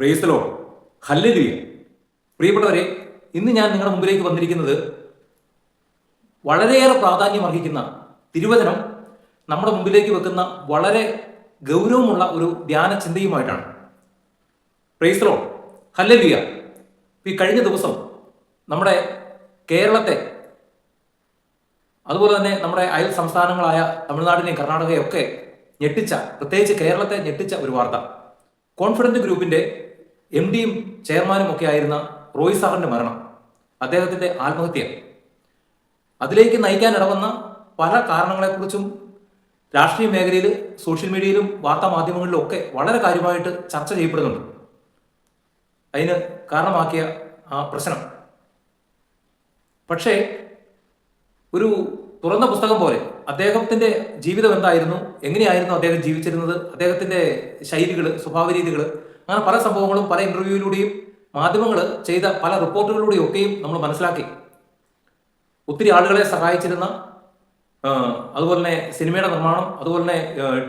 പ്രേസ്തലോ ഹല്ലുയ പ്രിയപ്പെട്ടവരെ ഇന്ന് ഞാൻ നിങ്ങളുടെ മുമ്പിലേക്ക് വന്നിരിക്കുന്നത് വളരെയേറെ പ്രാധാന്യം അർഹിക്കുന്ന തിരുവചനം നമ്മുടെ മുമ്പിലേക്ക് വെക്കുന്ന വളരെ ഗൗരവമുള്ള ഒരു ധ്യാന ചിന്തയുമായിട്ടാണ്. പ്രേസ്തലോ ഹല്ലുയ ഈ കഴിഞ്ഞ ദിവസം നമ്മുടെ കേരളത്തെ അതുപോലെ തന്നെ നമ്മുടെ അയൽ സംസ്ഥാനങ്ങളായ തമിഴ്നാടിനെയും കർണാടകയും ഒക്കെ ഞെട്ടിച്ച പ്രത്യേകിച്ച് കേരളത്തെ ഞെട്ടിച്ച ഒരു വാർത്ത. കോൺഫിഡന്റ് ഗ്രൂപ്പിന്റെ എം ഡിയും ചെയർമാനും ഒക്കെ ആയിരുന്ന റോയ് സാറിന്റെ മരണം അദ്ദേഹത്തിന്റെ ആത്മഹത്യ. അതിലേക്ക് നയിക്കാൻ ഇടവന്ന പല കാരണങ്ങളെക്കുറിച്ചും രാഷ്ട്രീയ മേഖലയിൽ സോഷ്യൽ മീഡിയയിലും വാർത്താ മാധ്യമങ്ങളിലും ഒക്കെ വളരെ കാര്യമായിട്ട് ചർച്ച ചെയ്യപ്പെടുന്നുണ്ട്. അതിന് കാരണമാക്കിയ ആ പ്രശ്നം. പക്ഷേ ഒരു തുറന്ന പുസ്തകം പോലെ അദ്ദേഹത്തിന്റെ ജീവിതം എന്തായിരുന്നു എങ്ങനെയായിരുന്നു അദ്ദേഹം ജീവിച്ചിരുന്നത് അദ്ദേഹത്തിന്റെ ശൈലികൾ സ്വഭാവ രീതികൾ അങ്ങനെ പല സംഭവങ്ങളും പല ഇന്റർവ്യൂയിലൂടെയും മാധ്യമങ്ങൾ ചെയ്ത പല റിപ്പോർട്ടുകളിലൂടെയും ഒക്കെയും നമ്മൾ മനസ്സിലാക്കി. ഒത്തിരി ആളുകളെ സഹായിച്ചിരുന്ന അതുപോലെ തന്നെ സിനിമയുടെ നിർമ്മാണം അതുപോലെ തന്നെ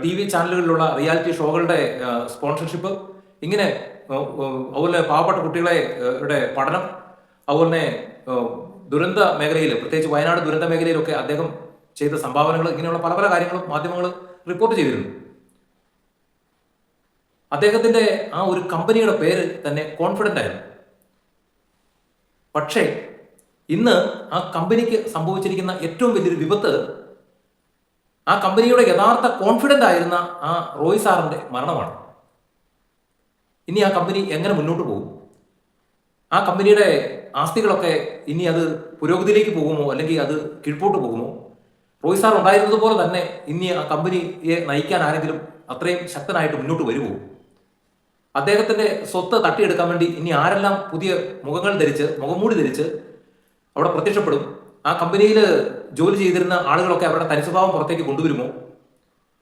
ടി വി ചാനലുകളിലുള്ള റിയാലിറ്റി ഷോകളുടെ സ്പോൺസർഷിപ്പ് ഇങ്ങനെ അതുപോലെ പാവപ്പെട്ട കുട്ടികളെ യുടെ പഠനം അതുപോലെ തന്നെ ദുരന്ത മേഖലയിൽ പ്രത്യേകിച്ച് വയനാട് ദുരന്ത മേഖലയിലൊക്കെ അദ്ദേഹം ചെയ്ത സംഭാവനകൾ ഇങ്ങനെയുള്ള പല പല കാര്യങ്ങളും മാധ്യമങ്ങൾ റിപ്പോർട്ട് ചെയ്തിരുന്നു. അദ്ദേഹത്തിന്റെ ആ ഒരു കമ്പനിയുടെ പേര് തന്നെ കോൺഫിഡന്റ് ആയിരുന്നു. പക്ഷേ ഇന്ന് ആ കമ്പനിക്ക് സംഭവിച്ചിരിക്കുന്ന ഏറ്റവും വലിയൊരു വിപത്ത് ആ കമ്പനിയുടെ യഥാർത്ഥ കോൺഫിഡന്റ് ആയിരുന്ന ആ റോയ് സാറിന്റെ മരണമാണ്. ഇനി ആ കമ്പനി എങ്ങനെ മുന്നോട്ട് പോകും? ആ കമ്പനിയുടെ ആസ്തികളൊക്കെ ഇനി അത് പുരോഗതിയിലേക്ക് പോകുമോ? അല്ലെങ്കിൽ അത് കീഴ്പോട്ട് പോകുമോ? റോയ് സാർ ഉണ്ടായിരുന്നതുപോലെ തന്നെ ഇനി ആ കമ്പനിയെ നയിക്കാൻ ആരെങ്കിലും അത്രയും ശക്തനായിട്ട് മുന്നോട്ട് വരുമോ? അദ്ദേഹത്തിന്റെ സ്വത്ത് തട്ടിയെടുക്കാൻ വേണ്ടി ഇനി ആരെല്ലാം പുതിയ മുഖങ്ങൾ ധരിച്ച് മുഖംമൂടി ധരിച്ച് അവിടെ പ്രത്യക്ഷപ്പെടും ആ കമ്പനിയിൽ ജോലി ചെയ്തിരുന്ന ആളുകളൊക്കെ അവരുടെ തനിസ്വഭാവം പുറത്തേക്ക് കൊണ്ടുവരുമോ?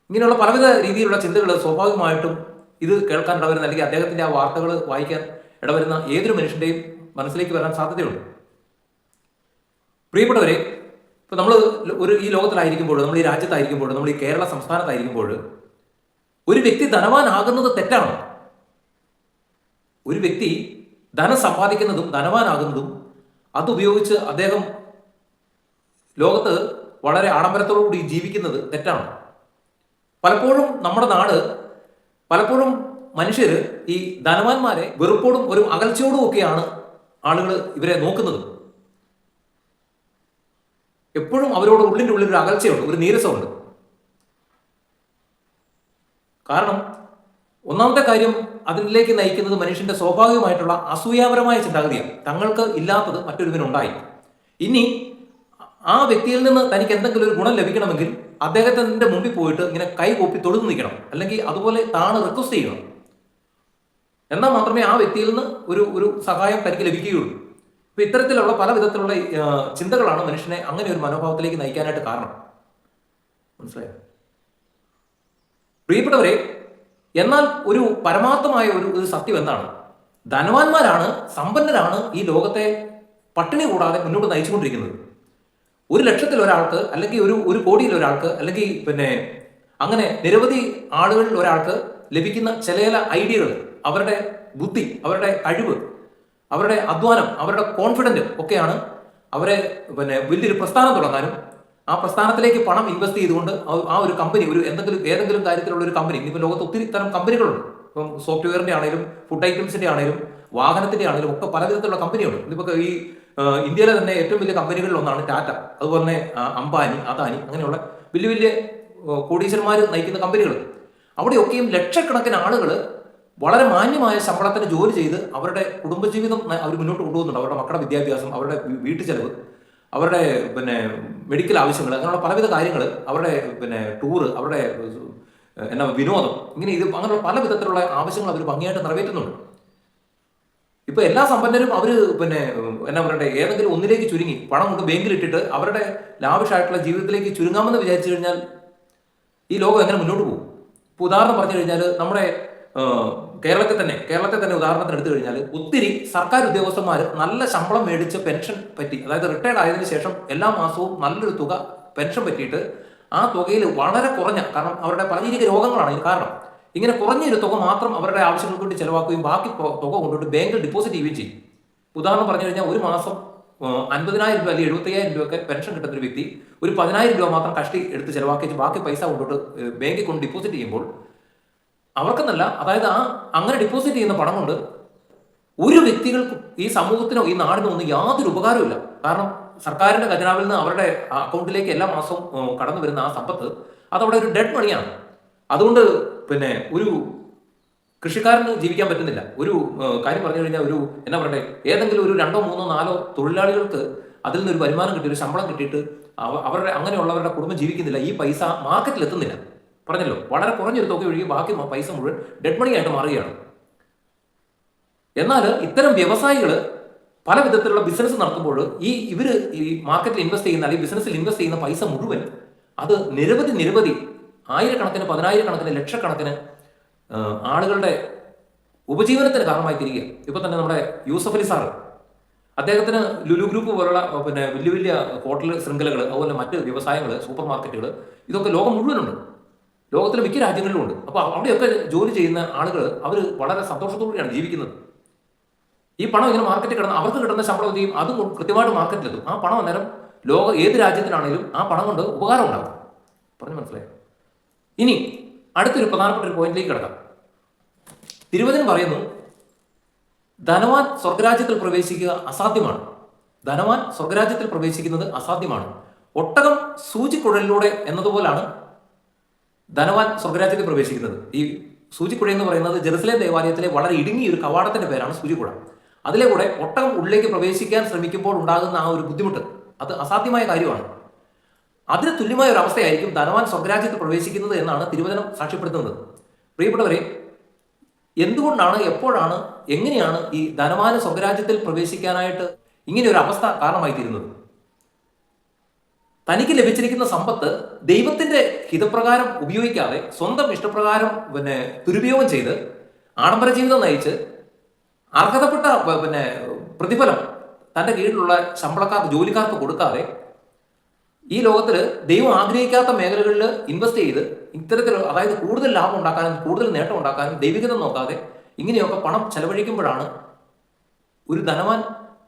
ഇങ്ങനെയുള്ള പലവിധ രീതിയിലുള്ള ചിന്തകൾ സ്വാഭാവികമായിട്ടും ഇത് കേൾക്കാൻ ഇടവരുന്ന അല്ലെങ്കിൽ അദ്ദേഹത്തിന്റെ ആ വാർത്തകൾ വായിക്കാൻ ഇടവരുന്ന ഏതൊരു മനുഷ്യന്റെയും മനസ്സിലേക്ക് വരാൻ സാധ്യതയുണ്ട്. പ്രിയപ്പെട്ടവരെ ഇപ്പൊ നമ്മൾ ഒരു ഈ ലോകത്തിലായിരിക്കുമ്പോൾ നമ്മൾ ഈ രാജ്യത്തായിരിക്കുമ്പോൾ നമ്മൾ ഈ കേരള സംസ്ഥാനത്തായിരിക്കുമ്പോൾ ഒരു വ്യക്തി ധനവാനാകുന്നത് തെറ്റാണോ? ഒരു വ്യക്തി ധനം സമ്പാദിക്കുന്നതും ധനവാനാകുന്നതും അതുപയോഗിച്ച് അദ്ദേഹം ലോകത്ത് വളരെ ആഡംബരത്തോടുകൂടി ജീവിക്കുന്നത് തെറ്റാണ്. പലപ്പോഴും നമ്മുടെ നാട് പലപ്പോഴും മനുഷ്യർ ഈ ധനവാന്മാരെ വെറുപ്പോടും ഒരു അകൽച്ചയോടും ഒക്കെയാണ് ആളുകൾ ഇവരെ നോക്കുന്നത്. എപ്പോഴും അവരോട് ഉള്ളിന്റെ ഉള്ളിൽ ഒരു അകൽച്ചയുണ്ട് ഒരു നീരസമുണ്ട്. കാരണം ഒന്നാമത്തെ കാര്യം അതിലേക്ക് നയിക്കുന്നത് മനുഷ്യന്റെ സ്വാഭാവികമായിട്ടുള്ള അസൂയാപരമായ ചിന്താഗതിയാണ്. തങ്ങൾക്ക് ഇല്ലാത്തത് മറ്റൊരുവനുണ്ടായി. ഇനി ആ വ്യക്തിയിൽ നിന്ന് തനിക്ക് എന്തെങ്കിലും ഒരു ഗുണം ലഭിക്കണമെങ്കിൽ അദ്ദേഹത്തിന്റെ മുമ്പിൽ പോയിട്ട് ഇങ്ങനെ കൈ കൂപ്പി തൊഴുതു നിൽക്കണം. അല്ലെങ്കിൽ അതുപോലെ താണ് റിക്വസ്റ്റ് ചെയ്യണം എന്നാൽ മാത്രമേ ആ വ്യക്തിയിൽ നിന്ന് ഒരു ഒരു സഹായം തനിക്ക് ലഭിക്കുകയുള്ളൂ. അപ്പൊ ഇത്തരത്തിലുള്ള പല വിധത്തിലുള്ള ചിന്തകളാണ് മനുഷ്യനെ അങ്ങനെ ഒരു മനോഭാവത്തിലേക്ക് നയിക്കാനായിട്ട് കാരണം. മനസ്സിലായോ? പ്രിയപ്പെട്ടവരെ എന്നാൽ ഒരു പരമാർത്ഥമായ ഒരു സത്യം എന്താണ്? ധനവാന്മാരാണ് സമ്പന്നരാണ് ഈ ലോകത്തെ പട്ടിണി കൂടാതെ മുന്നോട്ട് നയിച്ചുകൊണ്ടിരിക്കുന്നത്. ഒരു ലക്ഷത്തിൽ ഒരാൾക്ക് അല്ലെങ്കിൽ ഒരു ഒരു കോടിയിൽ ഒരാൾക്ക് അല്ലെങ്കിൽ പിന്നെ അങ്ങനെ നിരവധി ആളുകളിൽ ഒരാൾക്ക് ലഭിക്കുന്ന ചില ചില ഐഡിയകൾ അവരുടെ ബുദ്ധി അവരുടെ കഴിവ് അവരുടെ അധ്വാനം അവരുടെ കോൺഫിഡന്റ് ഒക്കെയാണ് അവരെ പിന്നെ വലിയൊരു പ്രസ്ഥാനം തുടങ്ങാനും ആ പ്രസ്ഥാനത്തിലേക്ക് പണം ഇൻവെസ്റ്റ് ചെയ്തുകൊണ്ട് ആ- ഒരു കമ്പനി ഒരു എന്തെങ്കിലും ഏതെങ്കിലും കാര്യത്തിലുള്ള ഒരു കമ്പനി ഇനിയിപ്പോൾ ലോകത്ത് ഒത്തിരി തരം കമ്പനികളുണ്ട് ഇപ്പം സോഫ്റ്റ്വെയറിന്റെ ആണെങ്കിലും ഫുഡ് ഐറ്റംസിന്റെ ആണെങ്കിലും വാഹനത്തിന്റെ ആണെങ്കിലും ഒക്കെ പല വിധത്തിലുള്ള കമ്പനിയുണ്ട് ഇതിപ്പോൾ ഈ ഇന്ത്യയിലെ തന്നെ ഏറ്റവും വലിയ കമ്പനികളിൽ ഒന്നാണ് ടാറ്റ അതുപോലെ തന്നെ അംബാനി അദാനി അങ്ങനെയുള്ള വലിയ വലിയ കോടീശ്വരന്മാർ നയിക്കുന്ന കമ്പനികൾ അവിടെയൊക്കെയും ലക്ഷക്കണക്കിന് ആളുകൾ വളരെ മാന്യമായ ശമ്പളത്തിന് ജോലി ചെയ്ത് അവരുടെ കുടുംബജീവിതം അവർ മുന്നോട്ട് കൊണ്ടുപോകുന്നുണ്ട്. അവരുടെ മക്കളുടെ വിദ്യാഭ്യാസം അവരുടെ വീട്ടു ചെലവ് അവരുടെ പിന്നെ മെഡിക്കൽ ആവശ്യങ്ങൾ അങ്ങനെയുള്ള പലവിധ കാര്യങ്ങൾ അവരുടെ പിന്നെ ടൂറ് അവരുടെ എന്നാ വിനോദം ഇങ്ങനെ ഇത് അങ്ങനെയുള്ള പല വിധത്തിലുള്ള ആവശ്യങ്ങൾ അവർ ഭംഗിയായിട്ട് നിറവേറ്റുന്നുണ്ട്. ഇപ്പൊ എല്ലാ സമ്പന്നരും അവർ പിന്നെ എന്നാ പറയട്ടെ ഏതെങ്കിലും ഒന്നിലേക്ക് ചുരുങ്ങി പണം കൊണ്ട് ബാങ്കിൽ ഇട്ടിട്ട് അവരുടെ ലാവിഷായിട്ടുള്ള ജീവിതത്തിലേക്ക് ചുരുങ്ങാമെന്ന് വിചാരിച്ചു കഴിഞ്ഞാൽ ഈ ലോകം എങ്ങനെ മുന്നോട്ട് പോകും? ഇപ്പൊ ഉദാഹരണം പറഞ്ഞു കഴിഞ്ഞാൽ നമ്മുടെ കേരളത്തിൽ തന്നെ കേരളത്തെ തന്നെ ഉദാഹരണത്തിന് എടുത്തു കഴിഞ്ഞാൽ ഒത്തിരി സർക്കാർ ഉദ്യോഗസ്ഥന്മാർ നല്ല ശമ്പളം മേടിച്ച് പെൻഷൻ പറ്റി അതായത് റിട്ടയർഡ് ആയതിനു ശേഷം എല്ലാ മാസവും നല്ലൊരു തുക പെൻഷൻ പറ്റിയിട്ട് ആ തുകയിൽ വളരെ കുറഞ്ഞ കാരണം അവരുടെ പല രീതിയിൽ രോഗങ്ങളാണ് ഇതിന് കാരണം. ഇങ്ങനെ കുറഞ്ഞൊരു തുക മാത്രം അവരുടെ ആവശ്യങ്ങൾക്ക് വേണ്ടി ചിലവാക്കുകയും ബാക്കി തുക കൊണ്ടുപോയിട്ട് ബാങ്കിൽ ഡിപ്പോസിറ്റ് ചെയ്യുകയും ചെയ്യും. ഉദാഹരണം പറഞ്ഞു കഴിഞ്ഞാൽ ഒരു മാസം അൻപതിനായിരം രൂപ അല്ലെങ്കിൽ എഴുപത്തയ്യായിരം രൂപയൊക്കെ പെൻഷൻ കിട്ടുന്ന ഒരു വ്യക്തി ഒരു പതിനായിരം രൂപ മാത്രം കഷ്ടി എടുത്ത് ചിലവാക്കി ബാക്കി പൈസ കൊണ്ടുപോയിട്ട് ബാങ്കിൽ കൊണ്ട് ഡെപ്പോസിറ്റ് ചെയ്യുമ്പോൾ അവർക്കെന്നല്ല അതായത് ആ അങ്ങനെ ഡിപ്പോസിറ്റ് ചെയ്യുന്ന പണം കൊണ്ട് ഒരു വ്യക്തികൾക്കും ഈ സമൂഹത്തിനോ ഈ നാടിനോ ഒന്നും യാതൊരു ഉപകാരമില്ല കാരണം സർക്കാരിന്റെ ഖജനാവിൽ നിന്ന് അവരുടെ അക്കൗണ്ടിലേക്ക് എല്ലാ മാസവും കടന്നു വരുന്ന ആ സമ്പത്ത് അതവിടെ ഒരു ഡെഡ് മണിയാണ് അതുകൊണ്ട് പിന്നെ ഒരു കൃഷിക്കാരന് ജീവിക്കാൻ പറ്റുന്നില്ല. ഒരു കാര്യം പറഞ്ഞു കഴിഞ്ഞാൽ ഒരു എന്നാ പറയട്ടെ ഏതെങ്കിലും ഒരു രണ്ടോ മൂന്നോ നാലോ തൊഴിലാളികൾക്ക് അതിൽ നിന്ന് ഒരു വരുമാനം കിട്ടി ഒരു ശമ്പളം കിട്ടിയിട്ട് അവ- അവരുടെ അങ്ങനെയുള്ളവരുടെ കുടുംബം ജീവിക്കുന്നില്ല. ഈ പൈസ മാർക്കറ്റിൽ എത്തുന്നില്ല പറഞ്ഞല്ലോ. വളരെ കുറഞ്ഞൊരു തുക ഒഴികെ ബാക്കി പൈസ മുഴുവൻ ഡെഡ് മണി ആയിട്ട് മാറുകയാണ്. എന്നാൽ ഇത്തരം വ്യവസായികൾ പല വിധത്തിലുള്ള ബിസിനസ് നടത്തുമ്പോൾ ഈ ഇവർ ഈ മാർക്കറ്റിൽ ഇൻവെസ്റ്റ് ചെയ്യുന്ന അല്ലെങ്കിൽ ബിസിനസ്സിൽ ഇൻവെസ്റ്റ് ചെയ്യുന്ന പൈസ മുഴുവൻ അത് നിരവധി നിരവധി ആയിരക്കണക്കിന് പതിനായിരക്കണക്കിന് ലക്ഷക്കണക്കിന് ആളുകളുടെ ഉപജീവനത്തിന് കാരണമായി തിരികെ ഇപ്പൊ തന്നെ നമ്മുടെ യൂസഫ് അലി സാറ്. അദ്ദേഹത്തിന് ലുലു ഗ്രൂപ്പ് പോലുള്ള പിന്നെ വലിയ വലിയ ഹോട്ടൽ ശൃംഖലകൾ അതുപോലെ മറ്റ് വ്യവസായങ്ങൾ സൂപ്പർ മാർക്കറ്റുകൾ ഇതൊക്കെ ലോകം മുഴുവനുണ്ട്. ലോകത്തിലെ മിക്ക രാജ്യങ്ങളിലും ഉണ്ട് അപ്പോൾ അവിടെയൊക്കെ ജോലി ചെയ്യുന്ന ആളുകൾ അവർ വളരെ സന്തോഷത്തോടെയാണ് ജീവിക്കുന്നത്. ഈ പണം ഇങ്ങനെ മാർക്കറ്റിൽ കിടന്ന് അവർക്ക് കിട്ടുന്ന ശമ്പളം ചെയ്യും? അത് കൃത്യമായിട്ട് മാർക്കറ്റിലെത്തും ആ പണം അന്നേരം ലോക ഏത് രാജ്യത്തിനാണെങ്കിലും ആ പണം കൊണ്ട് ഉപകാരം ഉണ്ടാകും. പറഞ്ഞു മനസ്സിലായി? ഇനി അടുത്തൊരു പ്രധാനപ്പെട്ട ഒരു പോയിന്റിലേക്ക് കിടക്കാം. തിരുവചനം പറയുന്നു ധനവാൻ സ്വർഗരാജ്യത്തിൽ പ്രവേശിക്കുക അസാധ്യമാണ്. ധനവാൻ സ്വർഗരാജ്യത്തിൽ പ്രവേശിക്കുന്നത് അസാധ്യമാണ്. ഒട്ടകം സൂചിക്കുഴലിലൂടെ എന്നതുപോലാണ് ധനവാൻ സ്വർഗരാജ്യത്തിൽ പ്രവേശിക്കുന്നത്. ഈ സൂചിക്കുഴ എന്ന് പറയുന്നത് ജെറുസലേം ദേവാലയത്തിലെ വളരെ ഇടുങ്ങിയ ഒരു കവാടത്തിന്റെ പേരാണ് സൂചിക്കുഴ അതിലെ കൂടെ ഒട്ടകം ഉള്ളിലേക്ക് പ്രവേശിക്കാൻ ശ്രമിക്കുമ്പോൾ ഉണ്ടാകുന്ന ആ ഒരു ബുദ്ധിമുട്ട് അത് അസാധ്യമായ കാര്യമാണ്. അതിന് തുല്യമായ ഒരു അവസ്ഥയായിരിക്കും ധനവാൻ സ്വർഗരാജ്യത്ത് പ്രവേശിക്കുന്നത് എന്നാണ് തിരുവചനം സാക്ഷ്യപ്പെടുത്തുന്നത്. പ്രിയപ്പെട്ടവരെ എന്തുകൊണ്ടാണ് എപ്പോഴാണ് എങ്ങനെയാണ് ഈ ധനവാന് സ്വർഗരാജ്യത്തിൽ പ്രവേശിക്കാനായിട്ട് ഇങ്ങനെ ഒരു അവസ്ഥ കാരണമായി തീരുന്നത് തനിക്ക് ലഭിച്ചിരിക്കുന്ന സമ്പത്ത് ദൈവത്തിന്റെ ഹിതപ്രകാരം ഉപയോഗിക്കാതെ സ്വന്തം ഇഷ്ടപ്രകാരം പിന്നെ ദുരുപയോഗം ചെയ്ത് ആഡംബര ജീവിതം നയിച്ച് അർഹതപ്പെട്ട പിന്നെ പ്രതിഫലം തന്റെ കീഴിലുള്ള ശമ്പളക്കാർക്ക് ജോലിക്കാർക്ക് കൊടുക്കാതെ ഈ ലോകത്തിൽ ദൈവം ആഗ്രഹിക്കാത്ത മേഖലകളിൽ ഇൻവെസ്റ്റ് ചെയ്ത് ഇത്തരത്തിൽ അതായത് കൂടുതൽ ലാഭം ഉണ്ടാക്കാനും കൂടുതൽ നേട്ടം ഉണ്ടാക്കാനും ദൈവികത നോക്കാതെ ഇങ്ങനെയൊക്കെ പണം ചെലവഴിക്കുമ്പോഴാണ് ഒരു ധനവാൻ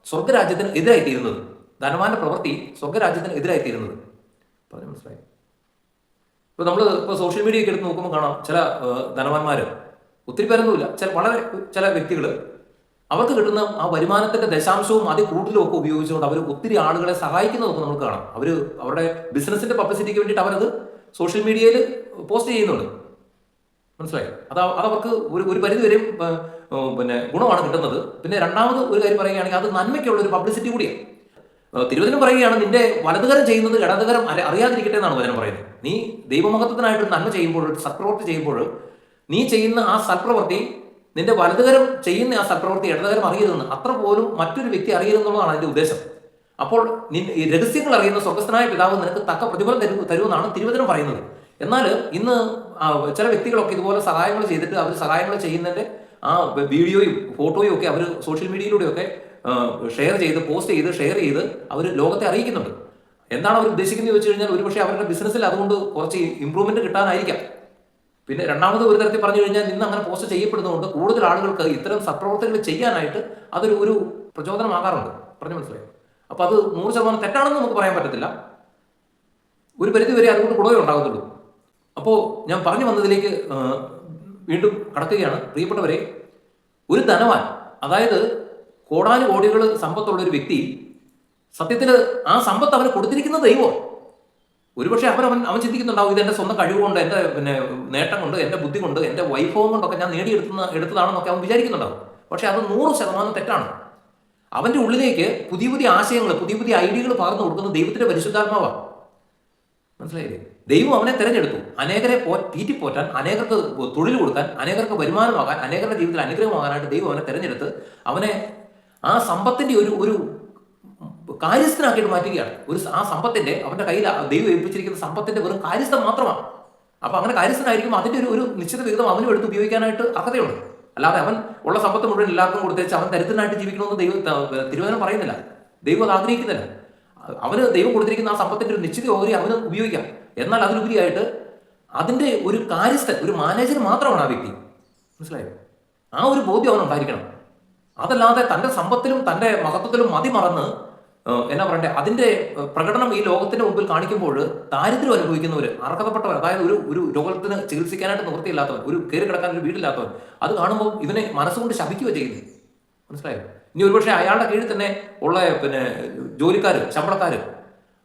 സ്വർഗരാജ്യത്തിന് എതിരായി തീരുന്നത്. ധനവാന്റെ പ്രവൃത്തി സ്വർഗരാജ്യത്തിന് എതിരായി തീരുന്നത് പറഞ്ഞു മനസ്സിലായി. ഇപ്പൊ നമ്മൾ ഇപ്പൊ സോഷ്യൽ മീഡിയ ഒക്കെ എടുത്ത് നോക്കുമ്പോൾ കാണാം ചില ധനവാന്മാര് ഒത്തിരി പേരൊന്നുമില്ല. ചില വളരെ ചില വ്യക്തികൾ അവർക്ക് കിട്ടുന്ന ആ വരുമാനത്തിന്റെ ദശാംശവും അതിൽ കൂടുതലും ഒക്കെ ഉപയോഗിച്ചുകൊണ്ട് അവർ ഒത്തിരി ആളുകളെ സഹായിക്കുന്നതൊക്കെ നമുക്ക് കാണാം. അവർ അവരുടെ ബിസിനസിന്റെ പബ്ലിസിറ്റിക്ക് വേണ്ടിയിട്ട് അവരത് സോഷ്യൽ മീഡിയയിൽ പോസ്റ്റ് ചെയ്യുന്നുണ്ട്. മനസ്സിലായി? അത് അതവർക്ക് അത് ഒരു ഒരു പരിധി വരെയും ഏഹ്, ഏഹ്, പിന്നെ ഗുണമാണ് കിട്ടുന്നത്. പിന്നെ രണ്ടാമത് ഒരു കാര്യം പറയുകയാണെങ്കിൽ അത് നന്മയ്ക്കുള്ള ഒരു പബ്ലിസിറ്റി കൂടിയാണ്. തിരുവചനം പറയുകയാണ് നിന്റെ വലതുകരം ചെയ്യുന്നത് ഇടതുകരം അറി- അറിയാതിരിക്കട്ടെ എന്നാണ് വചനം പറയുന്നത്. നീ ദൈവമഹത്വത്തിനായിട്ട് നന്മ ചെയ്യുമ്പോൾ സത്പ്രവൃത്തി ചെയ്യുമ്പോൾ നീ ചെയ്യുന്ന ആ സൽപ്രവൃത്തി നിന്റെ വലതുകരം ചെയ്യുന്ന ആ സൽപ്രവൃത്തി ഇടതുകരം അറിയരുതെന്ന് അത്ര പോലും മറ്റൊരു വ്യക്തി അറിയരുതെന്നുള്ളതാണ് അതിന്റെ ഉദ്ദേശം. അപ്പോൾ ഈ രഹസ്യങ്ങൾ അറിയുന്ന സ്വർഗസ്ഥനായ പിതാവ് നിനക്ക് തക്ക പ്രതിഫലം തരും തരുമെന്നാണ് തിരുവചനം പറയുന്നത്. എന്നാൽ ഇന്ന് ചില വ്യക്തികളൊക്കെ ഇതുപോലെ സഹായങ്ങൾ ചെയ്തിട്ട് അവർ സഹായങ്ങൾ ചെയ്യുന്നതിന്റെ ആ വീഡിയോയും ഫോട്ടോയും ഒക്കെ അവർ സോഷ്യൽ മീഡിയയിലൂടെയൊക്കെ ഷെയർ ചെയ്ത് പോസ്റ്റ് ചെയ്ത് ഷെയർ ചെയ്ത് അവർ ലോകത്തെ അറിയിക്കുന്നുണ്ട്. എന്താണ് അവർ ഉദ്ദേശിക്കുന്നത് ചോദിച്ചു കഴിഞ്ഞാൽ ഒരുപക്ഷെ അവരുടെ ബിസിനസ്സിൽ അതുകൊണ്ട് കുറച്ച് ഇമ്പ്രൂവ്മെന്റ് കിട്ടാനായിരിക്കാം. പിന്നെ രണ്ടാമത് ഒരു തരത്തിൽ പറഞ്ഞു കഴിഞ്ഞാൽ ഇന്ന് അങ്ങനെ പോസ്റ്റ് ചെയ്യപ്പെടുന്നതുകൊണ്ട് കൂടുതൽ ആളുകൾക്ക് ഇത്തരം സത്പ്രവർത്തനങ്ങൾ ചെയ്യാനായിട്ട് അതൊരു ഒരു പ്രചോദനമാകാറുണ്ട്. പറഞ്ഞു മനസ്സിലായി? അപ്പൊ അത് നൂറ് ശതമാനം തെറ്റാണെന്ന് നമുക്ക് പറയാൻ പറ്റത്തില്ല. ഒരു പരിധി വരെ അതുകൊണ്ട് ഗുണമേ ഉണ്ടാകത്തുള്ളൂ. അപ്പോൾ ഞാൻ പറഞ്ഞു വന്നതിലേക്ക് വീണ്ടും കടക്കുകയാണ്. പ്രിയപ്പെട്ടവരെ ഒരു ധനവാൻ അതായത് കോടാനുകോടികൾ സമ്പത്തുള്ള ഒരു വ്യക്തി സത്യത്തിൽ ആ സമ്പത്ത് അവന് കൊടുത്തിരിക്കുന്ന ദൈവം. ഒരുപക്ഷെ അവൻ അവൻ അവൻ ചിന്തിക്കുന്നുണ്ടാവും ഇത് എന്റെ സ്വന്തം കഴിവ് കൊണ്ട് എന്റെ പിന്നെ നേട്ടം കൊണ്ട് എന്റെ ബുദ്ധി കൊണ്ട് എന്റെ വൈഭവം കൊണ്ടൊക്കെ ഞാൻ നേടിയെടുത്തുന്ന എടുത്തതാണെന്നൊക്കെ അവൻ വിചാരിക്കുന്നുണ്ടാവും. പക്ഷെ അത് നൂറ് ശതമാനം തെറ്റാണ്. അവന്റെ ഉള്ളിലേക്ക് പുതിയ പുതിയ ആശയങ്ങൾ പുതിയ പുതിയ ഐഡിയകൾ പകർന്നു കൊടുക്കുന്ന ദൈവത്തിന്റെ പരിശുദ്ധാത്മാവാണ് മനസ്സിലായില്ലേ? ദൈവം അവനെ തിരഞ്ഞെടുത്തു. അനേകരെ പോ തീറ്റിപ്പോറ്റാൻ അനേകർക്ക് തൊഴിൽ കൊടുക്കാൻ അനേകർക്ക് വരുമാനമാകാൻ അനേകരുടെ ജീവിതത്തിൽ അനുഗ്രഹമാകാനായിട്ട് ദൈവം അവനെ തിരഞ്ഞെടുത്ത് അവനെ ആ സമ്പത്തിന്റെ ഒരു ഒരു കാര്യസ്ഥനാക്കിയിട്ട് മാറ്റുകയാണ്. ഒരു ആ സമ്പത്തിന്റെ അവന്റെ കയ്യിൽ ദൈവം ഏൽപ്പിച്ചിരിക്കുന്ന സമ്പത്തിന്റെ വെറും കാര്യസ്ഥൻ മാത്രമാണ്. അപ്പൊ അങ്ങനെ കാര്യസ്ഥനായിരിക്കും അതിന്റെ ഒരു ഒരു നിശ്ചിത വിഹിതം അവനും എടുത്ത് ഉപയോഗിക്കാനായിട്ട് അർഹതയുണ്ട്. അല്ലാതെ അവൻ ഉള്ള സമ്പത്ത് മുഴുവൻ എല്ലാവർക്കും കൊടുത്തേച്ച് അവൻ ദരിദ്രനായിട്ട് ജീവിക്കണമെന്ന് ദൈവം തിരുവനന്തപുരം പറയുന്നില്ല. ദൈവം അത് ആഗ്രഹിക്കുന്നില്ല. അവന് ദൈവം കൊടുത്തിരിക്കുന്ന ആ സമ്പത്തിന്റെ ഒരു നിശ്ചിത ഓഹരി അവന് ഉപയോഗിക്കാം. എന്നാൽ അതിലുപരിയായിട്ട് അതിന്റെ ഒരു കാര്യസ്ഥൻ ഒരു മാനേജർ മാത്രമാണ് ആ വ്യക്തി. മനസ്സിലായോ? ആ ഒരു ബോധ്യം അവൻ ഉണ്ടായിരിക്കണം. അതല്ലാതെ തന്റെ സമ്പത്തിലും തന്റെ മഹത്വത്തിലും മതിമറന്ന് എന്നാ പറയണ്ടേ അതിന്റെ പ്രകടനം ഈ ലോകത്തിന്റെ മുമ്പിൽ കാണിക്കുമ്പോൾ ദാരിദ്ര്യം അനുഭവിക്കുന്നവർ അർഹതപ്പെട്ടവർ അതായത് ഒരു ഒരു രോഗത്തിന് ചികിത്സിക്കാനായിട്ട് നിവൃത്തിയില്ലാത്തവൻ ഒരു കയറി കിടക്കാൻ ഒരു വീടില്ലാത്തവൻ അത് കാണുമ്പോൾ ഇവനെ മനസ്സുകൊണ്ട് ശപിക്കുക ചെയ്യുന്നത് മനസ്സിലായോ? ഇനി ഒരുപക്ഷെ അയാളുടെ കീഴിൽ തന്നെ ഉള്ള പിന്നെ ജോലിക്കാർ ശമ്പളക്കാർ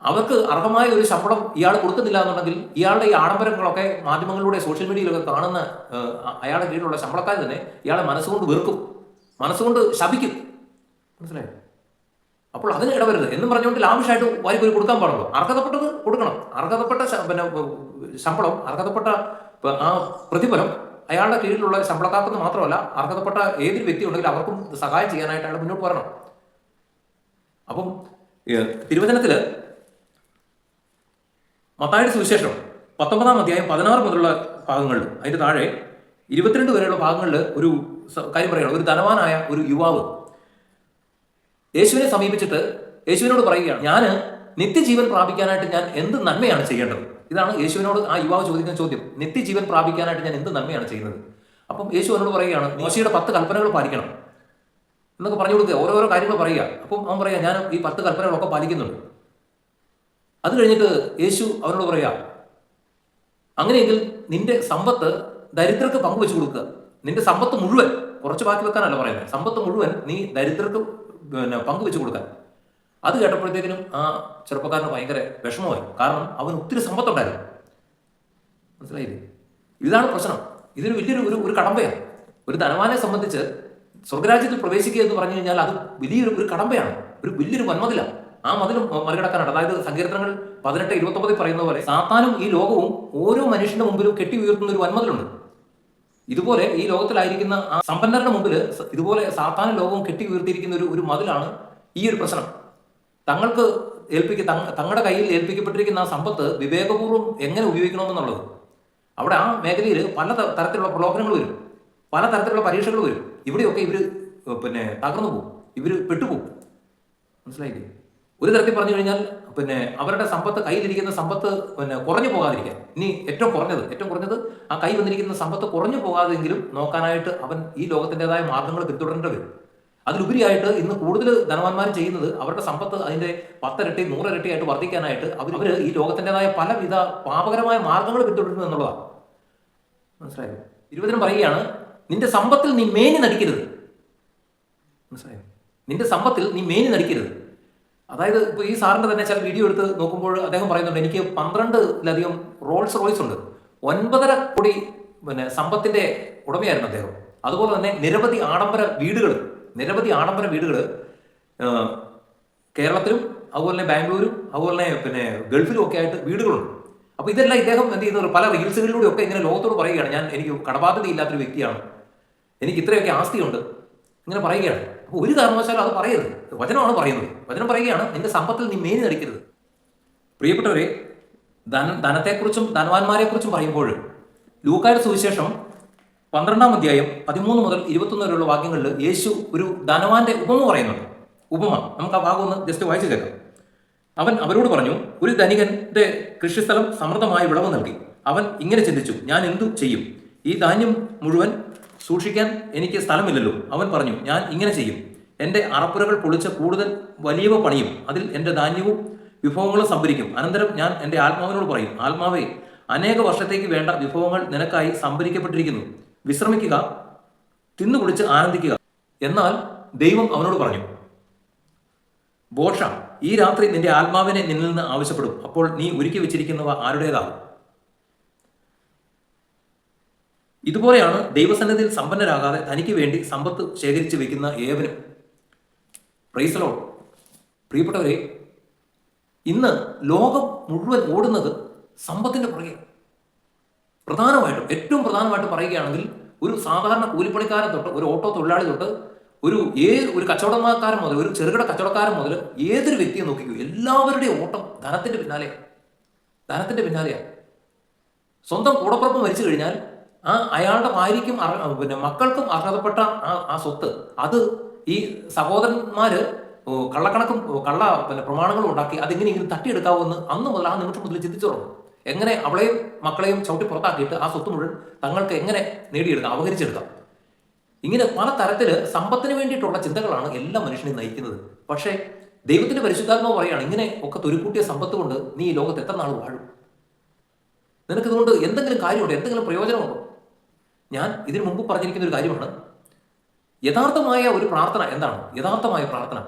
അവർക്ക് അർഹമായ ഒരു ശമ്പളം ഇയാൾ കൊടുക്കുന്നില്ല എന്നുണ്ടെങ്കിൽ ഇയാളുടെ ഈ ആഡംബരങ്ങളൊക്കെ മാധ്യമങ്ങളിലൂടെ സോഷ്യൽ മീഡിയയിലൊക്കെ കാണുന്ന അയാളുടെ കീഴിലുള്ള ശമ്പളക്കാർ തന്നെ ഇയാളെ മനസ്സുകൊണ്ട് വെറുക്കും. മനസ്സുകൊണ്ട് ശപിക്കും. മനസ്സിലായോ? അപ്പോൾ അതിന് ഇടവരുത്. എന്നും പറഞ്ഞുകൊണ്ട് ലാവിഷായിട്ട് വാരിക്കോരി കൊടുക്കാൻ പാടുള്ളൂ. അർഹതപ്പെട്ടത് കൊടുക്കണം. അർഹതപ്പെട്ട പിന്നെ ശമ്പളം അർഹതപ്പെട്ട ആ പ്രതിഫലം അയാളുടെ കീഴിലുള്ള ശമ്പളക്കാർക്കെന്ന് മാത്രമല്ല അർഹതപ്പെട്ട ഏതൊരു വ്യക്തി ഉണ്ടെങ്കിൽ അവർക്കും സഹായം ചെയ്യാനായിട്ട് അയാൾ മുന്നോട്ട് വരണം. അപ്പം തിരുവചനത്തിൽ മത്തായുടെ സുവിശേഷം പത്തൊമ്പതാം അധ്യായം പതിനാറ് മുതലുള്ള ഭാഗങ്ങളിൽ അതിന്റെ താഴെ ഇരുപത്തിരണ്ട് വരെയുള്ള ഭാഗങ്ങളിൽ ഒരു കാര്യം പറയണം ഒരു ധനവാനായ ഒരു യുവാവ് യേശുവിനെ സമീപിച്ചിട്ട് യേശുവിനോട് പറയുകയാണ് ഞാൻ നിത്യജീവൻ പ്രാപിക്കാനായിട്ട് ഞാൻ എന്ത് നന്മയാണ് ചെയ്യേണ്ടത്? ഇതാണ് യേശുവിനോട് ആ യുവാവ് ചോദിക്കുന്ന ചോദ്യം. നിത്യജീവൻ പ്രാപിക്കാനായിട്ട് ഞാൻ എന്ത് നന്മയാണ് ചെയ്യുന്നത്? അപ്പം യേശു അവനോട് പറയുകയാണ് മോശയുടെ പത്ത് കൽപ്പനകൾ പാലിക്കണം. എന്നൊക്കെ പറഞ്ഞു കൊടുക്കുക. ഓരോരോ കാര്യങ്ങൾ പറയുക. അപ്പം അവൻ പറയാ ഞാൻ ഈ പത്ത് കൽപ്പനകളൊക്കെ പാലിക്കുന്നുണ്ട്. അത് കഴിഞ്ഞിട്ട് യേശു അവനോട് പറയാ അങ്ങനെയെങ്കിൽ നിന്റെ സമ്പത്ത് ദരിദ്രർക്ക് പങ്കുവെച്ചു കൊടുക്കുക. നിന്റെ സമ്പത്ത് മുഴുവൻ കുറച്ച് ബാക്കി വെക്കാനല്ല പറയുന്നത് സമ്പത്ത് മുഴുവൻ നീ ദരിദ്രർക്ക് പിന്നെ പങ്കുവെച്ചു കൊടുക്കാൻ. അത് കേട്ടപ്പോഴത്തേക്കിനും ആ ചെറുപ്പക്കാരന് ഭയങ്കര വിഷമമായി. കാരണം അവന് ഒത്തിരി സമ്പത്തുണ്ടായിരുന്നു. മനസ്സിലായില്ലേ? ഇതാണ് പ്രശ്നം. ഇതൊരു വലിയൊരു ഒരു ഒരു കടമ്പയാണ്. ഒരു ധനവാനെ സംബന്ധിച്ച് സ്വർഗരാജ്യത്തിൽ പ്രവേശിക്കുക എന്ന് പറഞ്ഞു കഴിഞ്ഞാൽ അത് വലിയൊരു ഒരു കടമ്പയാണ്. ഒരു വലിയൊരു വന്മതിലാണ് ആ മതിലും മറികടക്കാനാണ് അതായത് സങ്കീർത്തനങ്ങൾ പതിനെട്ട് ഇരുപത്തൊമ്പതിൽ പറയുന്ന പോലെ സാത്താനും ഈ ലോകവും ഓരോ മനുഷ്യന്റെ മുമ്പിലും കെട്ടി ഉയർത്തുന്ന ഒരു വന്മതിലുണ്ട് ഇതുപോലെ ഈ ലോകത്തിലായിരിക്കുന്ന ആ സമ്പന്നരുടെ മുമ്പിൽ ഇതുപോലെ സാത്താന ലോകവും കെട്ടി ഉയർത്തിയിരിക്കുന്ന ഒരു ഒരു മതിലാണ് ഈ ഒരു പ്രശ്നം. തങ്ങൾക്ക് ഏൽപ്പിക്ക തങ്ങ- തങ്ങളുടെ കയ്യിൽ ഏൽപ്പിക്കപ്പെട്ടിരിക്കുന്ന ആ സമ്പത്ത് വിവേകപൂർവം എങ്ങനെ ഉപയോഗിക്കണമെന്നുള്ളത്. അവിടെ ആ മേഖലയിൽ പല തരത്തിലുള്ള പ്രലോഭനങ്ങൾ വരും. പല തരത്തിലുള്ള പരീക്ഷകൾ വരും. ഇവിടെയൊക്കെ ഇവർ പിന്നെ തകർന്നു പോകും. ഇവർ പെട്ടുപോകും. മനസ്സിലായില്ലേ? ഒരു തരത്തിൽ പറഞ്ഞു കഴിഞ്ഞാൽ പിന്നെ അവരുടെ സമ്പത്ത് കയ്യിലിരിക്കുന്ന സമ്പത്ത് പിന്നെ കുറഞ്ഞു പോകാതിരിക്കാൻ. ഇനി ഏറ്റവും കുറഞ്ഞത് ഏറ്റവും കുറഞ്ഞത് ആ കൈ വന്നിരിക്കുന്ന സമ്പത്ത് കുറഞ്ഞു പോകാതെങ്കിലും നോക്കാനായിട്ട് അവൻ ഈ ലോകത്തിന്റെതായ മാർഗങ്ങൾ പിന്തുടരേണ്ടി വരും. അതിലുപരിയായിട്ട് ഇന്ന് കൂടുതൽ ധനവാന്മാർ ചെയ്യുന്നത് അവരുടെ സമ്പത്ത് അതിന്റെ നൂറരട്ടി ആയിട്ട് വർദ്ധിക്കാനായിട്ട് അവർ അവർ ഈ ലോകത്തിന്റെതായ പലവിധ പാപകരമായ മാർഗങ്ങൾ പിന്തുടരുന്നു എന്നുള്ളതാണ്. മനസ്സിലായോ? ഇരുപതിനും പറയുകയാണ് നിന്റെ സമ്പത്തിൽ നീ മേനി നടിക്കരുത്. മനസ്സിലായോ? നിന്റെ സമ്പത്തിൽ നീ മേനി നടിക്കരുത്. അതായത് ഇപ്പൊ ഈ സാറിന്റെ തന്നെ ചില വീഡിയോ എടുത്ത് നോക്കുമ്പോൾ അദ്ദേഹം പറയുന്നുണ്ട് എനിക്ക് പന്ത്രണ്ടിലധികം റോൾസ് റോയ്സ് ഉണ്ട്. ഒൻപതര കോടി പിന്നെ സമ്പത്തിന്റെ ഉടമയായിരുന്നു അദ്ദേഹം. അതുപോലെ തന്നെ നിരവധി ആഡംബര വീടുകൾ നിരവധി ആഡംബര വീടുകൾ കേരളത്തിലും അതുപോലെ തന്നെ ബാംഗ്ലൂരും അതുപോലെ തന്നെ പിന്നെ ഗൾഫിലും ഒക്കെ ആയിട്ട് വീടുകളുണ്ട്. അപ്പൊ ഇതെല്ലാം ഇദ്ദേഹം എന്ത് ചെയ്യുന്നത് പല റീൽസുകളിലൂടെ ഒക്കെ ഇങ്ങനെ ലോകത്തോട് പറയുകയാണ്. ഞാൻ എനിക്ക് കടബാധ്യത ഇല്ലാത്തൊരു വ്യക്തിയാണ്. എനിക്ക് ഇത്രയൊക്കെ ആസ്തിയുണ്ട്. ഇങ്ങനെ പറയുകയാണ്. അപ്പോൾ ഒരു കാരണവശാലും അത് പറയരുത്. വചനമാണ് പറയുന്നത്. വചനം പറയുകയാണ് നിന്റെ സമ്പത്തിൽ നീ മേനി നടിക്കരുത് പ്രിയപ്പെട്ടവരെ ധന ധനത്തെക്കുറിച്ചും ധനവാന്മാരെക്കുറിച്ചും പറയുമ്പോൾ ലൂക്കായുടെ സുവിശേഷം പന്ത്രണ്ടാം അധ്യായം പതിമൂന്ന് മുതൽ ഇരുപത്തൊന്ന് വരെയുള്ള വാക്യങ്ങളിൽ യേശു ഒരു ധനവാന്റെ ഉപമ പറയുന്നുണ്ട്. ഉപമ. നമുക്ക് ആ ഭാഗം ഒന്ന് ജസ്റ്റ് വായിച്ചു കേൾക്കാം. അവൻ അവരോട് പറഞ്ഞു ഒരു ധനികന്റെ കൃഷിസ്ഥലം സമൃദ്ധമായ വിളവ് നൽകി. അവൻ ഇങ്ങനെ ചിന്തിച്ചു ഞാൻ എന്തു ചെയ്യും? ഈ ധാന്യം മുഴുവൻ സൂക്ഷിക്കാൻ എനിക്ക് സ്ഥലമില്ലല്ലോ. അവൻ പറഞ്ഞു ഞാൻ ഇങ്ങനെ ചെയ്യും. എന്റെ അറപ്പുരകൾ പൊളിച്ച് കൂടുതൽ വലിയവ പണിയും. അതിൽ എന്റെ ധാന്യവും വിഭവങ്ങളും സംഭരിക്കും. അനന്തരം ഞാൻ എന്റെ ആത്മാവിനോട് പറയും ആത്മാവേ അനേക വർഷത്തേക്ക് വേണ്ട വിഭവങ്ങൾ നിനക്കായി സംഭരിക്കപ്പെട്ടിരിക്കുന്നു. വിശ്രമിക്കുക തിന്നു കുടിച്ച് ആനന്ദിക്കുക. എന്നാൽ ദൈവം അവനോട് പറഞ്ഞു ബോഷ ഈ രാത്രി നിന്റെ ആത്മാവിനെ നിന്നിൽ നിന്ന് ആവശ്യപ്പെടും. അപ്പോൾ നീ ഒരുക്കി വെച്ചിരിക്കുന്നവ ആരുടേതാകും? ഇതുപോലെയാണ് ദൈവസന്നിധിയിൽ സമ്പന്നരാകാതെ തനിക്ക് വേണ്ടി സമ്പത്ത് ശേഖരിച്ച് വെക്കുന്ന ഏവനും. പ്രൈസലോ പ്രിയപ്പെട്ടവരെ ഇന്ന് ലോകം മുഴുവൻ ഓടുന്നത് സമ്പത്തിന്റെ പുറകെ. പ്രധാനമായിട്ടും ഏറ്റവും പ്രധാനമായിട്ട് പറയുകയാണെങ്കിൽ ഒരു സാധാരണ കൂലിപ്പണിക്കാരൻ തൊട്ട് ഒരു ഓട്ടോ തൊഴിലാളി തൊട്ട് ഒരു ഏത് ഒരു കച്ചവടക്കാരൻ മുതൽ ഒരു ചെറുകിട കച്ചവടക്കാരൻ മുതൽ ഏതൊരു വ്യക്തിയെ നോക്കിക്കൂ എല്ലാവരുടെയും ഓട്ടം ധനത്തിന്റെ പിന്നാലെയാണ്. ധനത്തിന്റെ പിന്നാലെയാണ്. സ്വന്തം കൂടപ്പുറപ്പ് മരിച്ചു കഴിഞ്ഞാൽ ആ അയാളുടെ ഭാര്യയ്ക്കും പിന്നെ മക്കൾക്കും അർഹതപ്പെട്ട ആ ആ സ്വത്ത്. അത് ഈ സഹോദരന്മാര് കള്ളക്കണക്കും കള്ള പിന്നെ പ്രമാണങ്ങളും ഉണ്ടാക്കി അതിങ്ങനെ ഇങ്ങനെ തട്ടിയെടുക്കാവുമെന്ന് അന്ന് മുതൽ ആ നിമിഷം മുതൽ ചിന്തിച്ചു തുടങ്ങും എങ്ങനെ അവളെയും മക്കളെയും ചവിട്ടി പുറത്താക്കിയിട്ട് ആ സ്വത്ത് മുഴുവൻ തങ്ങൾക്ക് എങ്ങനെ നേടിയെടുക്കാം അപഹരിച്ചെടുക്കാം? ഇങ്ങനെ പല തരത്തിൽ സമ്പത്തിന് വേണ്ടിയിട്ടുള്ള ചിന്തകളാണ് എല്ലാ മനുഷ്യനെയും നയിക്കുന്നത്. പക്ഷേ ദൈവത്തിന്റെ പരിശുദ്ധാത്മാവ് പറയുകയാണ് ഇങ്ങനെ ഒക്കെ തൊരുക്കൂട്ടിയ സമ്പത്ത് കൊണ്ട് നീ ഈ ലോകത്ത് എത്ര നാൾ വാഴും? നിനക്കിതുകൊണ്ട് എന്തെങ്കിലും കാര്യമുണ്ടോ? എന്തെങ്കിലും പ്രയോജനമുണ്ടോ? ഞാൻ ഇതിനു മുമ്പ് പറഞ്ഞിരിക്കുന്ന ഒരു കാര്യമാണ്. യഥാർത്ഥമായ ഒരു പ്രാർത്ഥന എന്താണ്? യഥാർത്ഥമായ പ്രാർത്ഥന.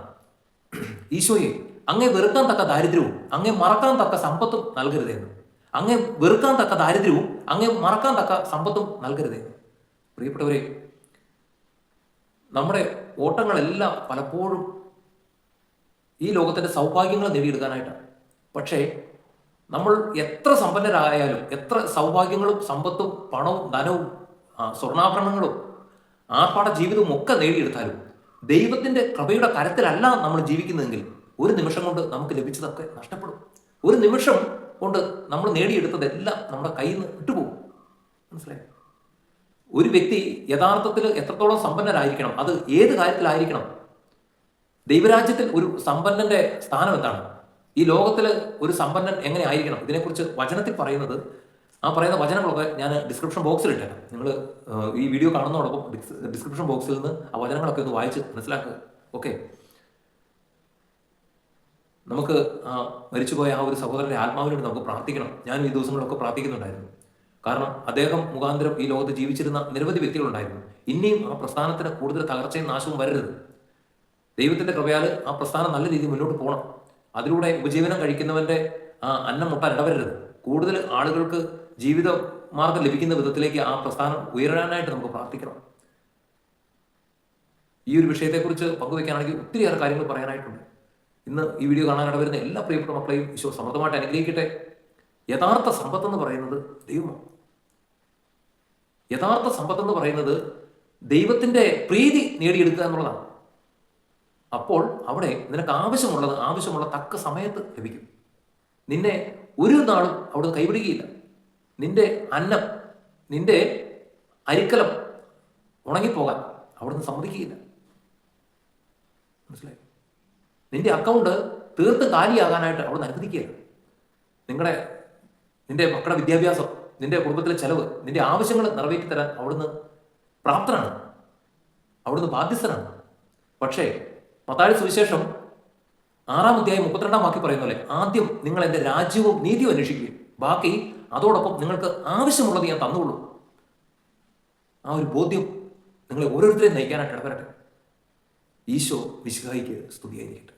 ഈശോയെ അങ്ങേ വെറുക്കാൻ തക്ക ദാരിദ്ര്യവും അങ്ങേ മറക്കാൻ തക്ക സമ്പത്തും നൽകരുതേ എന്ന്. അങ്ങേ വെറുക്കാൻ തക്ക ദാരിദ്ര്യവും അങ്ങേ മറക്കാൻ തക്ക സമ്പത്തും നൽകരുതേ പ്രിയപ്പെട്ടവരെ നമ്മുടെ ഓട്ടങ്ങളെല്ലാം പലപ്പോഴും ഈ ലോകത്തിന്റെ സൗഭാഗ്യങ്ങൾ നേടിയെടുക്കാനായിട്ടാണ്. പക്ഷേ നമ്മൾ എത്ര സമ്പന്നരായാലും എത്ര സൗഭാഗ്യങ്ങളും സമ്പത്തും പണവും ധനവും സ്വർണാഭരണങ്ങളും ആർപ്പാട ജീവിതവും ഒക്കെ നേടിയെടുത്താലും ദൈവത്തിന്റെ കൃപയുടെ കരത്തിലല്ല നമ്മൾ ജീവിക്കുന്നതെങ്കിൽ ഒരു നിമിഷം കൊണ്ട് നമുക്ക് ലഭിച്ചതൊക്കെ നഷ്ടപ്പെടും. ഒരു നിമിഷം കൊണ്ട് നമ്മൾ നേടിയെടുത്തതെല്ലാം നമ്മുടെ കയ്യിൽ നിന്ന് വിട്ടുപോകും. മനസ്സിലായി? ഒരു വ്യക്തി യഥാർത്ഥത്തിൽ എത്രത്തോളം സമ്പന്നനായിരിക്കണം അത് ഏത് കാര്യത്തിലായിരിക്കണം? ദൈവരാജ്യത്തിൽ ഒരു സമ്പന്നന്റെ സ്ഥാനം എന്താണ്? ഈ ലോകത്തിൽ ഒരു സമ്പന്നൻ എങ്ങനെ ആയിരിക്കണം? ഇതിനെക്കുറിച്ച് വചനത്തിൽ പറയുന്നത് ആ പറയുന്ന വചനങ്ങളൊക്കെ ഞാൻ ഡിസ്ക്രിപ്ഷൻ ബോക്സിൽ ഇട്ടേക്കാം. നിങ്ങൾ ഈ വീഡിയോ കാണുന്നതോടൊപ്പം ഡിസ്ക്രിപ്ഷൻ ബോക്സിൽ നിന്ന് ആ വചനങ്ങളൊക്കെ ഒന്ന് വായിച്ച് മനസ്സിലാക്കുക. ഓക്കെ നമുക്ക് ആ മരിച്ചുപോയ ആ ഒരു സഹോദരന്റെ ആത്മാവിന് വേണ്ടി നമുക്ക് പ്രാർത്ഥിക്കണം. ഞാൻ ഈ ദിവസങ്ങളൊക്കെ പ്രാർത്ഥിക്കുന്നുണ്ടായിരുന്നു. കാരണം അദ്ദേഹം മുഖാന്തരം ഈ ലോകത്ത് ജീവിച്ചിരുന്ന നിരവധി വ്യക്തികളുണ്ടായിരുന്നു. ഇനിയും ആ പ്രസ്ഥാനത്തിന് കൂടുതൽ തകർച്ചയും നാശവും വരരുത്. ദൈവത്തിന്റെ കൃപയാൽ ആ പ്രസ്ഥാനം നല്ല രീതിയിൽ മുന്നോട്ട് പോകണം അതിലൂടെ ഉപജീവനം കഴിക്കുന്നവന്റെ ആ അന്നം മുട്ടാൻ ഇടവരരുത്. കൂടുതൽ ആളുകൾക്ക് ജീവിത മാർഗം ലഭിക്കുന്ന വിധത്തിലേക്ക് ആ പ്രസ്ഥാനം ഉയരാനായിട്ട് നമുക്ക് പ്രാർത്ഥിക്കണം. ഈ ഒരു വിഷയത്തെക്കുറിച്ച് പങ്കുവെക്കാനാണെങ്കിൽ ഒത്തിരിയേറെ കാര്യങ്ങൾ പറയാനായിട്ടുണ്ട്. ഇന്ന് ഈ വീഡിയോ കാണാനിട വരുന്ന എല്ലാ പ്രിയപ്പെട്ട മക്കളെയും ഈശോ സമൃദ്ധമായിട്ട് അനുഗ്രഹിക്കട്ടെ. യഥാർത്ഥ സമ്പത്ത് എന്ന് പറയുന്നത് ദൈവമാണ്. യഥാർത്ഥ സമ്പത്ത് എന്ന് പറയുന്നത് ദൈവത്തിന്റെ പ്രീതി നേടിയെടുക്കുക എന്നുള്ളതാണ്. അപ്പോൾ അവിടെ നിനക്ക് ആവശ്യമുള്ളത് ആവശ്യമുള്ള തക്ക സമയത്ത് ലഭിക്കും. നിന്നെ ഒരു നാളും അവിടെ കൈവിടുകയില്ല. നിന്റെ അന്നം നിന്റെ അരിക്കലം ഉണങ്ങിപ്പോകാൻ അവിടുന്ന് സമ്മതിക്കുകയില്ല. മനസ്സിലായി? നിന്റെ അക്കൗണ്ട് തീർത്ത് കാലിയാകാനായിട്ട് അവിടുന്ന് അനുവദിക്കുകയില്ല. നിങ്ങളുടെ നിന്റെ മക്കളുടെ വിദ്യാഭ്യാസം നിന്റെ കുടുംബത്തിലെ ചെലവ് നിന്റെ ആവശ്യങ്ങൾ നിറവേറ്റി തരാൻ അവിടുന്ന് പ്രാപ്തനാണ്. അവിടുന്ന് ബാധ്യസ്ഥനാണ്. പക്ഷേ മത്താഴ സുവിശേഷം ആറാം അധ്യായം മുപ്പത്തിരണ്ടാം വാക്കി പോലെ ആദ്യം നിങ്ങൾ എന്റെ രാജ്യവും നീതിയും അന്വേഷിക്കുകയും ബാക്കി അതോടൊപ്പം നിങ്ങൾക്ക് ആവശ്യമുള്ളത് ഞാൻ തന്നുള്ളൂ ആ ഒരു ബോധ്യം നിങ്ങളെ ഓരോരുത്തരെയും നയിക്കാനായിട്ട് ഇടപെടട്ടെ ഈശോ വിശുദ്ധായിക്ക് സ്തുതിയായിരിക്കട്ടെ.